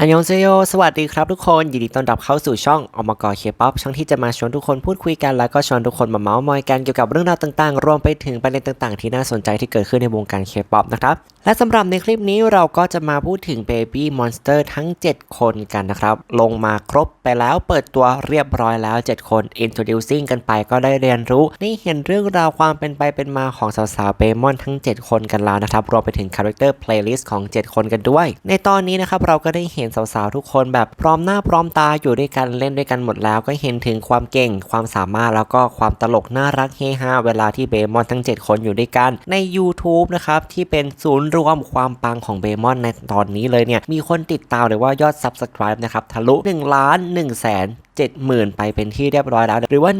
อันยองเซโย สวัสดีครับทุกคน ยินดีต้อนรับเข้าสู่ช่องอมกอเคป๊อปช่องที่จะมาชวนทุกคนพูดคุยกัน แล้วก็ชวนทุกคนมาเมาส์มอยกันเกี่ยวกับเรื่องราวต่างๆ รวมไปถึงประเด็นต่างๆ ที่น่าสนใจที่เกิดขึ้นในวงการเคป๊อปนะครับ และสำหรับในคลิปนี้เราก็จะมาพูดถึง Baby Monster ทั้ง 7 คนกันนะครับ ลงมาครบไปแล้วเปิดตัวเรียบร้อยแล้ว 7 คน Introducing กันไปก็ได้เรียนรู้ได้เห็นเรื่องราวความเป็นไปเป็นมาของสาวๆเบมอนทั้ง 7 คนกันแล้วนะครับรวมไปถึง Character Playlist ของ 7 คนกันด้วย ในตอนนี้นะครับเราก็ได้เห็นสาวๆทุกคนแบบพร้อมหน้าพร้อมตาอยู่ด้วยกันเล่นด้วยกันหมดแล้วก็เห็นถึงความเก่ง ความสามารถแล้วก็ความตลกน่ารักเฮฮาเวลาที่เบมอนทั้ง 7 คนอยู่ด้วยกันใน YouTube นะครับที่เป็นศูนย์รวมความปังของเบมอนในตอนนี้เลยเนี่ยมีคนติดตามหรือว่ายอด Subscribe นะครับทะลุ1ล้าน1แสน 70,000 ไปเป็นที่เรียบร้อยแล้ว หรือว่า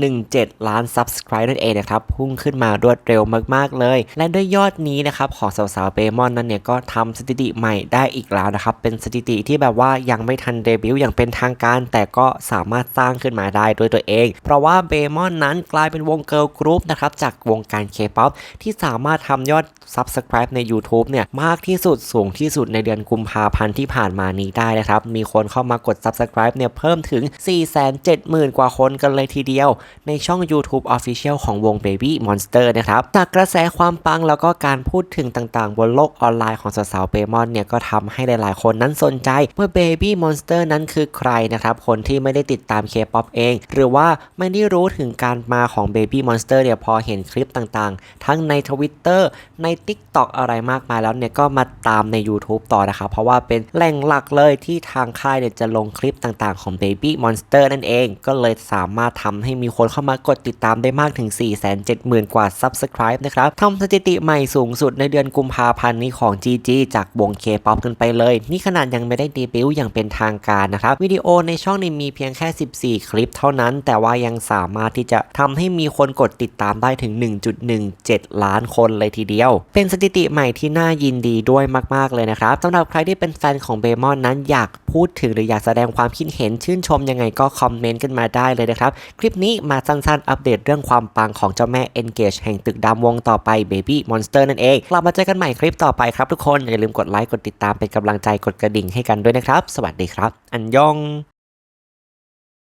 1.17 ล้าน Subscribe นั่นเองนะครับ พุ่งขึ้นมารวดเร็วมาก ๆ เลย และด้วยยอดนี้นะครับ ของสาวๆเบมอนนั้นเนี่ยก็ทำสถิติใหม่ได้อีกแล้วนะครับ เป็นสถิติที่แบบว่ายังไม่ทันเดบิวต์อย่างเป็นทางการ แต่ก็สามารถสร้างขึ้นมาได้ด้วยตัวเอง เพราะว่าเบมอนนั้นกลายเป็นวงเกิร์ลกรุ๊ปนะครับจากวงการเคป๊อปที่สามารถทำยอด Subscribe ใน YouTube เนี่ยมากที่สุดสูงที่สุดในเดือนกุมภาพันธ์ที่ผ่านมานี้ได้นะครับ มีคนเข้ามากด Subscribe เนี่ยเพิ่มถึง470,000 กว่าคนกันเลยทีเดียว ในช่อง YouTube Official ของวง Baby Monster นะครับจากกระแสความปังแล้วก็การพูดถึงต่างๆ บนโลกออนไลน์ของสาวๆเบมอนเนี่ยก็ทำให้หลายๆ คนนั้นสนใจว่า Baby Monster นั้นคือใครนะครับ คนที่ไม่ได้ติดตาม K-POP เอง หรือว่าไม่ได้รู้ถึงการมาของ Baby Monster เนี่ยพอเห็นคลิปต่างๆ ทั้งใน Twitter ใน TikTok อะไรมากมายแล้วเนี่ยก็มาตามใน YouTube ต่อนะครับเพราะว่าเป็นแหล่งหลักเลยที่ทางค่ายเนี่ยจะลงคลิปต่างๆ ของ Baby Monster นั่นเอง ก็เลยสามารถทำให้มีคนเข้ามากดติดตามได้มากถึง 470,000 กว่า Subscribe นะครับทำสถิติใหม่สูงสุดในเดือนกุมภาพันธ์นี้ของ GG จากวง K-POP กันไปเลย นี่ขนาดยังไม่ได้เดบิวอย่างเป็นทางการนะครับ วิดีโอในช่องนี้มีเพียงแค่ 14 คลิปเท่านั้น แต่ว่ายังสามารถที่จะทำให้มีคนกดติดตามได้ถึง 1.17 ล้านคนเลยทีเดียว เป็นสถิติใหม่ที่น่ายินดีด้วยมาก ๆ เลยนะครับสำหรับใครที่เป็นแฟนของเบมอนนั้นอยากพูดถึงหรืออยากแสดงความคิดเห็นชื่นชมยังไงก็คอมเมนต์กันมาได้เลยนะครับ คลิปนี้มาสั้นๆ อัปเดตเรื่องความปังของเจ้าแม่ Engage แห่งตึกดำวงต่อไป Baby Monster นั่นเองกลับมาเจอกันใหม่คลิปต่อไปครับทุกคน อย่าลืมกดไลค์กดติดตามเป็นกำลังใจกดกระดิ่งให้กันด้วยนะครับ สวัสดีครับ อันยอง